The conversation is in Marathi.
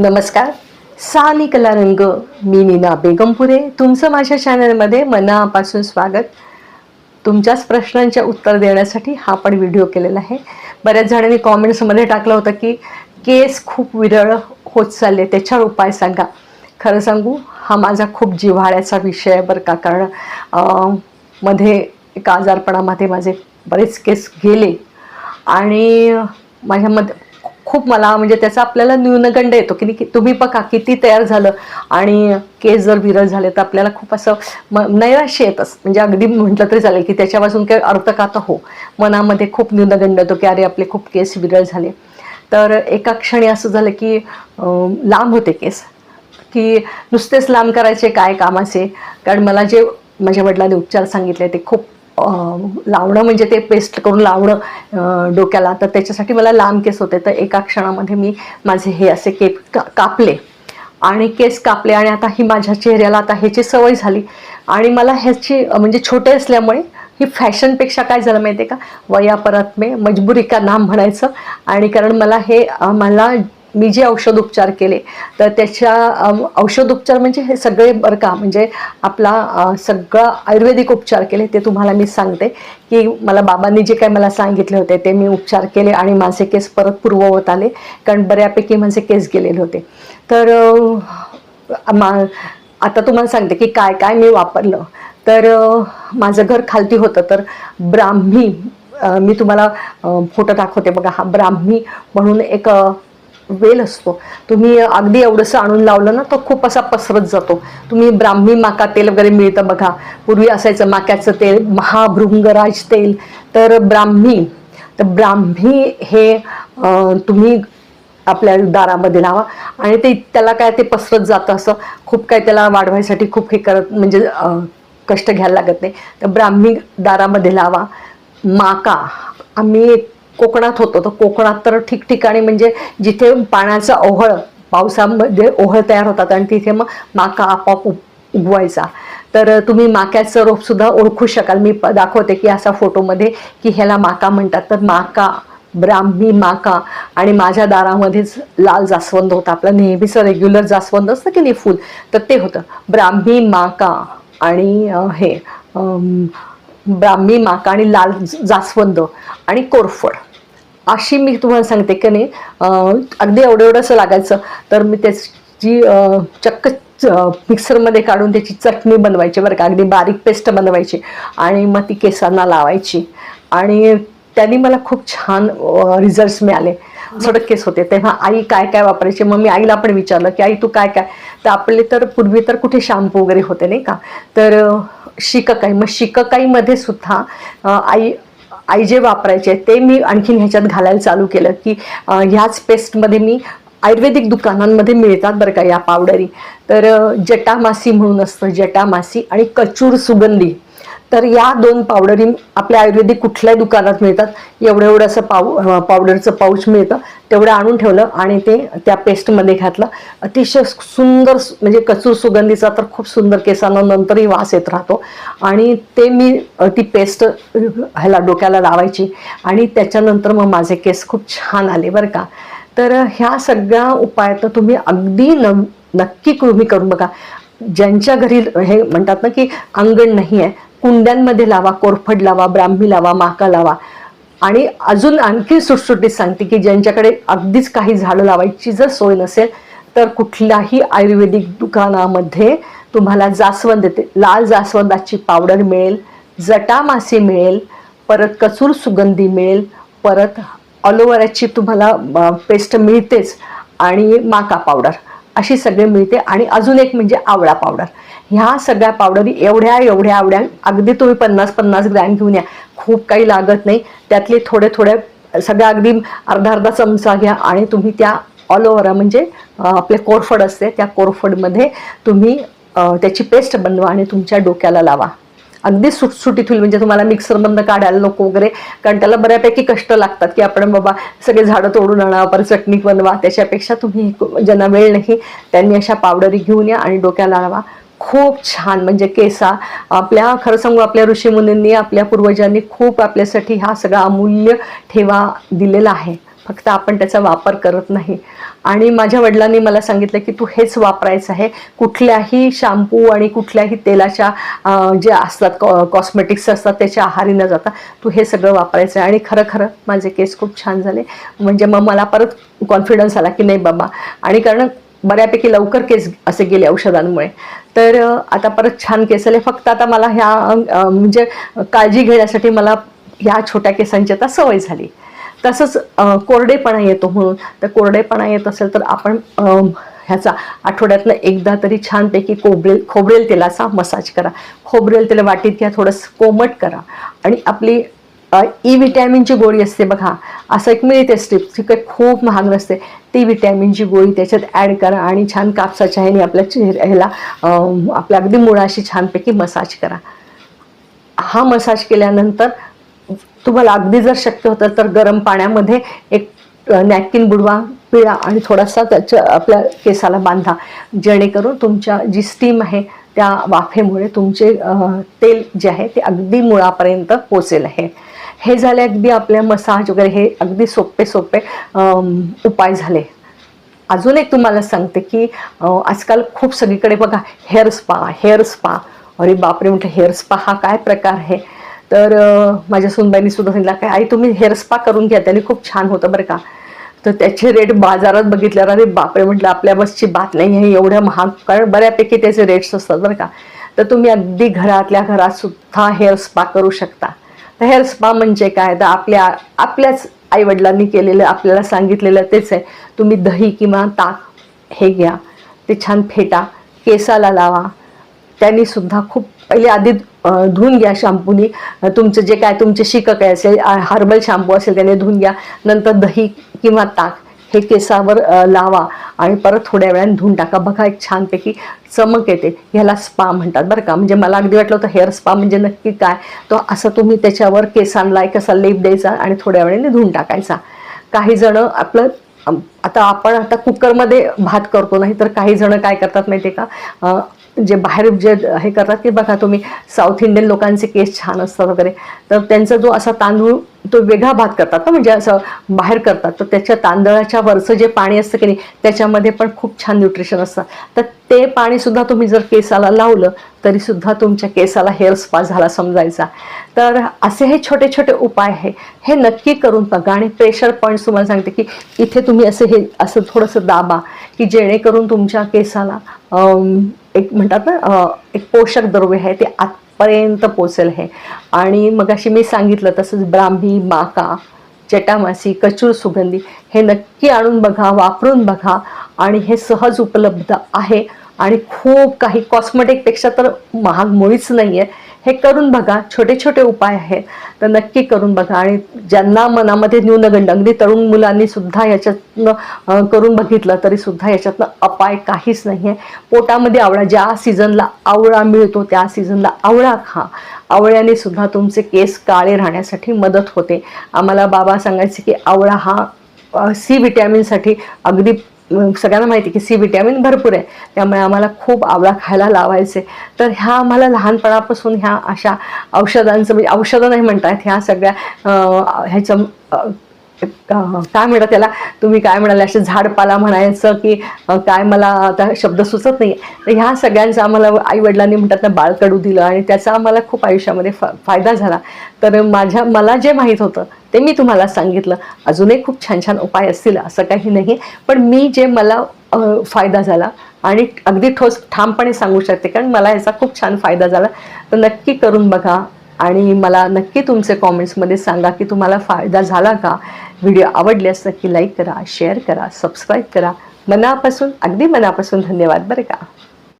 नमस्कार. सानी कला रंग मी नीना बेगमपुरे. तुमचं माझ्या चॅनलमध्ये मनापासून स्वागत. तुमच्याच प्रश्नांच्या उत्तर देण्यासाठी हा पण व्हिडिओ केलेला आहे. बऱ्याच जणांनी कॉमेंट्समध्ये टाकलं होतं की केस खूप विरळ होत चालले त्याच्यावर उपाय सांगा. खरं सांगू हा माझा खूप जिव्हाळ्याचा विषय आहे बरं का. कारण मध्ये एका आजारपणामध्ये माझे बरेच केस गेले. आणि माझ्यामध्ये खूप मला म्हणजे त्याचा आपल्याला न्यूनगंड येतो की नाही, की तुम्ही बघा किती तयार झालं. आणि केस जर विरळ झाले तर आपल्याला खूप असं म नैराश्य येतच. म्हणजे अगदी म्हटलं तरी चालेल की त्याच्यापासून काही अर्थ का तर हो. मनामध्ये खूप न्यूनगंड येतो की अरे आपले खूप केस विरळ झाले. तर एका क्षणी असं झालं की लांब होते केस. की नुसतेच लांब करायचे काय कामाचे? कारण मला जे माझ्या वडिलांनी उपचार सांगितले ते खूप लावणं म्हणजे ते पेस्ट करून लावणं डोक्याला. तर त्याच्यासाठी मला लांब केस होते. तर एका क्षणामध्ये मी माझे हे असे केप का कापले. आणि केस कापले आणि आता ही माझ्या चेहऱ्याला आता ह्याची सवय झाली. आणि मला ह्याची म्हणजे छोटे असल्यामुळे ही फॅशनपेक्षा काय झालं माहिती आहे का? वया परत मे मजबुरी का नाम म्हणायचं. आणि कारण मला हे मला मी जे औषधोपचार केले तर त्याच्या औषधोपचार म्हणजे हे सगळे बरं का म्हणजे आपला सगळा आयुर्वेदिक उपचार केले ते तुम्हाला मी सांगते. की मला बाबांनी जे काही मला सांगितले होते ते मी उपचार केले आणि माझे केस परत पूर्ववत आले कारण बऱ्यापैकी माझे केस गेलेले होते. तर मा आता तुम्हाला सांगते की काय काय मी वापरलं. तर माझं घर खालती होतं तर ब्राह्मी मी तुम्हाला फोटो दाखवते बघा. हा ब्राह्मी म्हणून एक वेल असतो. तुम्ही अगदी एवढंसं आणून लावलं ना तो खूप असा पसरत जातो. तुम्ही ब्राह्मी माका तेल वगैरे मिळतं बघा. पूर्वी असायचं माक्याचं तेल महाभृंगराज तेल. तर ब्राह्मी तर ब्राह्मी हे तुम्ही आपल्या दारामध्ये लावा. आणि ते त्याला काय ते पसरत जातं असं. खूप काय त्याला वाढवायसाठी खूप हे करत म्हणजे कष्ट घ्यायला लागत नाही. तर ब्राह्मी दारामध्ये लावा. माका आम्ही कोकणात होतं. तर कोकणात तर ठिकठिकाणी म्हणजे जिथे पाण्याचं ओहळ पावसामध्ये ओहळ तयार होतात आणि तिथे मग माका आपोआप उग- उगवायचा. तर तुम्ही माक्याचं रोपसुद्धा ओळखू शकाल. मी प- दाखवते की असा फोटोमध्ये की ह्याला माका म्हणतात. तर माका ब्राह्मी माका आणि माझ्या दारामध्येच लाल जास्वंद होता आपलं. नेहमीचं रेग्युलर जास्वंद असतं की नाही फुल? तर ते होतं. ब्राह्मी माका आणि हे ब्राह्मी माका आणि लाल जास्वंद आणि कोरफड. अशी मी तुम्हाला सांगते की नाही अगदी एवढं एवढंसं लागायचं. तर मी त्याची चक्क मिक्सरमध्ये काढून त्याची चटणी बनवायची बरं का. अगदी बारीक पेस्ट बनवायची आणि मग ती केसांना लावायची. आणि त्यांनी मला खूप छान रिझल्ट्स मिळाले. सडक केस होते. तेव्हा आई काय काय वापरायची? मग मी आईला पण विचारलं की आई तू काय काय? तर आपले तर पूर्वी तर कुठे शॅम्पू वगैरे होते नाही का? तर शिककाई. मग शिककाईमध्ये सुद्धा आई आई जे वापरायचे ते मी आणखीन ह्याच्यात घालायला चालू केलं की ह्याच पेस्टमध्ये मी आयुर्वेदिक दुकानांमध्ये मिळतात बरं का या पावडरी. तर जटामासी म्हणून असतं जटामासी आणि कचूर सुगंधी. तर या दोन पावडरी आपल्या आयुर्वेदिक कुठल्याही दुकानात मिळतात. एवढं एवढं असं पाऊ पावडरचं पाऊच मिळतं. तेवढं आणून ठेवलं आणि ते त्या पेस्टमध्ये घातलं. अतिशय सुंदर म्हणजे कचूर सुगंधीचा तर खूप सुंदर केसांना नंतरही वास येत राहतो. आणि ते मी ती पेस्ट ह्याला डोक्याला लावायची. आणि त्याच्यानंतर मग माझे केस खूप छान आले बरं का. तर ह्या सगळ्या उपाय तर तुम्ही अगदी न नक्की तुम्ही करून बघा. ज्यांच्या घरी हे म्हणतात ना की अंगण नाही आहे कुंड्यांमध्ये लावा कोरफड लावा ब्राह्मी लावा माका लावा. आणि अजून आणखी सुटसुटीत सांगते की ज्यांच्याकडे अगदीच काही झाडं लावायची जर सोय नसेल तर कुठल्याही आयुर्वेदिक दुकानामध्ये तुम्हाला जास्वंद येते. लाल जास्वंदाची पावडर मिळेल जटामासी मिळेल परत कसूर सुगंधी मिळेल परत ऑलोवेराची तुम्हाला पेस्ट मिळतेच आणि माका पावडर. अशी सगळे मिळते आणि अजून एक म्हणजे आवळा पावडर. ह्या सगळ्या पावडरी एवढ्या एवढ्या आवड्या अगदी तुम्ही पन्नास पन्नास ग्रॅम घेऊन या. खूप काही लागत नाही. त्यातले थोडे थोडे सगळ्या अगदी अर्धा अर्धा चमचा घ्या आणि तुम्ही त्या ऑल ओव्हर म्हणजे आपले कोरफड असते त्या कोरफडमध्ये तुम्ही त्याची पेस्ट बनवा आणि तुमच्या डोक्याला लावा. अगदी सुटसुटीत होईल म्हणजे तुम्हाला मिक्सरमधनं काढायला नको वगैरे. कारण त्याला बऱ्यापैकी कष्ट लागतात की आपण बाबा सगळे झाडं तोडून आणा पर चटणी बनवा. त्याच्यापेक्षा तुम्ही ज्यांना वेळ नाही. त्यांनी अशा पावडरी घेऊन या आणि डोक्याला लावा. खूप छान. म्हणजे केसा आपल्या खरं सांगू आपल्या ऋषीमुनींनी आपल्या पूर्वजांनी खूप आपल्यासाठी हा सगळा अमूल्य ठेवा दिलेला आहे. फक्त आपण त्याचा वापर करत नाही. आणि माझ्या वडिलांनी मला सांगितलं की तू हेच वापरायचं आहे. कुठल्याही शॅम्पू आणि कुठल्याही तेलाच्या जे असतात कॉ कॉस्मेटिक्स असतात त्याच्या आहारी न जाता तू हे सगळं वापरायचं आहे. आणि खरं खरं माझे केस खूप छान झाले. म्हणजे मग मला परत कॉन्फिडन्स आला की नाही बाबा. आणि कारण बऱ्यापैकी लवकर केस असे गेले औषधांमुळे. तर आता परत छान केस आले. फक्त आता मला ह्या म्हणजे काळजी घेण्यासाठी मला ह्या छोट्या केसांची आता सवय झाली. तसंच कोरडेपणा येतो म्हणून. तर कोरडेपणा येत असेल तर आपण ह्याचा आठवड्यातनं एकदा तरी छानपैकी खोबरेल खोबरेल तेलाचा मसाज करा. खोबरेल तेल वाटीत घ्या थोडंसं कोमट करा. आणि आपली ई e विटॅमिनची गोळी असते बघा. असं एक मिळते स्ट्रीप ती काही खूप महाग नसते. ती व्हिटॅमिनची गोळी त्याच्यात ॲड करा आणि छान कापसाच्या ह्याने आपल्या चेहऱ्या ह्याला आपल्या अगदी मुळाशी छानपैकी मसाज करा. हा मसाज केल्यानंतर तुम्हाला अगदी जर शक्य होतं तर गरम पाण्यामध्ये एक नॅपकिन बुडवा पिळा आणि थोडासा त्याच्या आपल्या केसाला बांधा. जेणेकरून तुमच्या जी स्टीम आहे त्या वाफेमुळे तुमचे तेल जे आहे ते अगदी मुळापर्यंत पोचेल आहे. हे झाले अगदी आपल्या मसाज वगैरे हे अगदी सोपे सोपे उपाय झाले. अजून एक तुम्हाला सांगते की आजकाल खूप सगळीकडे बघा हेअर स्पा हेअर स्पा. अरे बापरे म्हटलं हेअर स्पा हा काय प्रकार आहे? तर माझ्या सुनबाईंनी सुद्धा सांगितलं काय आई तुम्ही हेअर स्पा करून घ्या त्याने खूप छान होतं बरं का. तर त्याचे रेट बाजारात बघितल्यावर अरे बापरे म्हटलं आपल्या बसची बात नाही आहे एवढ्या महाग कारण बऱ्यापैकी त्याचे रेट्स असतात बरं का. तर तुम्ही अगदी घरातल्या घरात सुद्धा हेअर स्पा करू शकता. तर हेअर स्पा म्हणजे काय? तर आपल्या आपल्याच आईवडिलांनी केलेलं आपल्याला सांगितलेलं तेच आहे. तुम्ही दही किंवा ताक हे घ्या. ते छान फेटा. केसाला लावा. त्यांनी सुद्धा खूप पहिले आधी धुवून घ्या शॅम्पूनी तुमचं जे काय तुमचे शिकक आहे असेल हर्बल शॅम्पू असेल त्याने धुवून घ्या. नंतर दही किंवा ताक. हे केसावर लावा आणि परत थोड्या वेळाने धुवून टाका. बघा एक छानपैकी चमक येते. ह्याला स्पा म्हणतात बरं का. म्हणजे मला अगदी वाटलं होतं हेअर स्पा म्हणजे नक्की काय. तो असं तुम्ही त्याच्यावर केसांना एक असा लेप द्यायचा आणि थोड्या वेळाने धुवून टाकायचा. काही जण आपलं आता आपण आता कुकरमध्ये भात करतो नाही तर काही जण काय करतात माहिती आहे का जे बाहेर जे हे करतात की बघा तुम्ही साऊथ इंडियन लोकांचे केस छान असतात वगैरे. तर त्यांचा जो असा तांदूळ तो वेगळा भात करतात ना म्हणजे असं बाहेर करतात. तर त्याच्या तांदळाच्या वरचं जे पाणी असतं की नाही त्याच्यामध्ये पण खूप छान न्यूट्रिशन असतं. तर ते पाणी सुद्धा तुम्ही जर केसाला लावलं तरी सुद्धा तुमच्या केसाला हेअर स्पा झाला समजायचा. तर असे हे छोटे छोटे उपाय आहे. हे नक्की करून बघा आणि प्रेशर पॉईंट्स तुम्हाला सांगते की इथे तुम्ही असे हे असं थोडंसं दाबा की जेणेकरून तुमच्या केसाला एक म्हणतात ना एक पोषक द्रव्य आहे ते पर्यंत पोचेल हे आणि मग अशी मी सांगितलं तसंच ब्राह्मी माका चटामासी कचूर सुगंधी हे नक्की आणून बघा वापरून बघा आणि हे सहज उपलब्ध आहे. आणि खूप काही कॉस्मेटिकपेक्षा तर महाग मुळीच नाही आहे हे करून बघा छोटे छोटे उपाय आहेत. तर नक्की करून बघा. आणि ज्यांना मनामध्ये न्यूनगंड अगदी तरुण मुलांनी सुद्धा याच्यातनं करून बघितलं तरी सुद्धा याच्यातनं अपाय काहीच नाही आहे पोटामध्ये आवळा ज्या सीझनला आवळा मिळतो त्या सीझनला आवळा खा. आवळ्याने सुद्धा तुमचे केस काळे राहण्यासाठी मदत होते. आम्हाला बाबा सांगायचे की आवळा हा सी विटॅमिनसाठी अगदी सगळ्यांना माहिती की सी विटॅमिन भरपूर आहे. त्यामुळे आम्हाला खूप आवळा खायला लावायचे. तर ह्या आम्हाला लहानपणापासून ह्या अशा औषधांचं म्हणजे औषधं नाही म्हणतात ह्या सगळ्या ह्याचं काय म्हणा त्याला? तुम्ही काय म्हणाले? असे झाडपाला म्हणायचं की काय मला आता शब्द सुचत नाही तर ह्या सगळ्यांचा आम्हाला आई वडिलांनी म्हणतात ना बाळकडू दिलं आणि त्याचा आम्हाला खूप आयुष्यामध्ये फा फायदा झाला. तर माझ्या मला जे माहीत होतं ते मी तुम्हाला सांगितलं. अजूनही खूप छान छान उपाय असतील असं काही नाही. पण मी जे मला फायदा झाला आणि अगदी ठोस ठामपणे सांगू शकते कारण मला याचा खूप छान फायदा झाला. तर नक्की करून बघा आणि मला नक्की तुमचे कॉमेंट्समध्ये सांगा की तुम्हाला फायदा झाला का? व्हिडिओ आवडल्यास नक्की लाईक करा शेअर करा सबस्क्राईब करा. मनापासून अगदी मनापासून धन्यवाद बरं का?